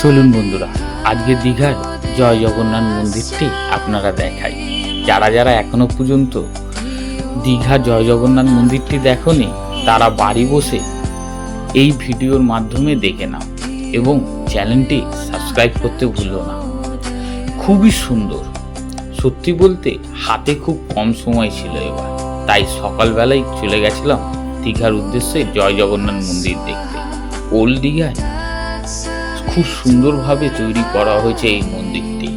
চলুন বন্ধুরা, আজকে দীঘার জয় জগন্নাথ মন্দিরটি আপনারা দেখাই। যারা যারা এখনও পর্যন্ত দীঘা জয় জগন্নাথ মন্দিরটি দেখনি, তারা বাড়ি বসে এই ভিডিওর মাধ্যমে দেখে নাও এবং চ্যানেলটি সাবস্ক্রাইব করতে ভুলো না। খুবই সুন্দর। সত্যি বলতে হাতে খুব কম সময় ছিল এবার, তাই সকালবেলায় চলে গেছিলাম দীঘার উদ্দেশ্যে জয় জগন্নাথ মন্দির দেখতে। ওল্ড দীঘায় খুব সুন্দরভাবে তৈরি করা হয়েছে এই মন্দিরটি।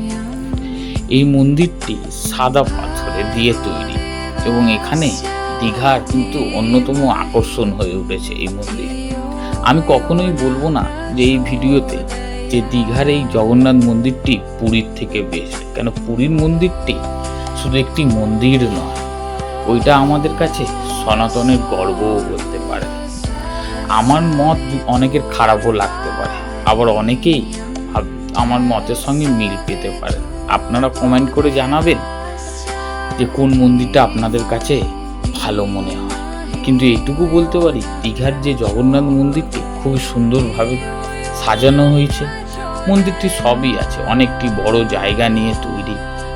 এই মন্দিরটি সাদা পাথরে দিয়ে তৈরি এবং এখানে দীঘার কিন্তু অন্যতম আকর্ষণ হয়ে উঠেছে এই মন্দির। আমি কখনোই বলব না যে এই ভিডিওতে যে দীঘার এই জগন্নাথ মন্দিরটি পুরীর থেকে বেস্ট, কেন পুরীর মন্দিরটি শুধু একটি মন্দির নয়, ওইটা আমাদের কাছে সনাতনের গর্বও বলতে পারে। আমার মত অনেকের খারাপও লাগতে পারে। আবার অনেকেই আমার মতের সঙ্গে মিল পেতে পারে। আপনারা কমেন্ট করে জানাবেন যে কোন মন্দিরটা আপনাদের কাছে ভালো মনে হয়। কিন্তু এইটুকু বলতে পারি, দীঘার যে জগন্নাথ মন্দিরটি খুবই সুন্দরভাবে সাজানো হয়েছে। মন্দিরটি সবই আছে, অনেকটি বড় জায়গা নিয়ে তৈরি।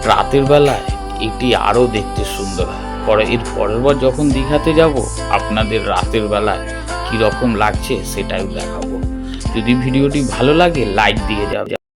রাতের বেলায় এটি আরও দেখতে সুন্দর হয়। পরে এর পরের বার যখন দীঘাতে যাব, আপনাদের রাতের বেলায় কীরকম লাগছে সেটাই দেখাবো। যদি ভিডিওটি ভালো লাগে লাইক দিয়ে যাও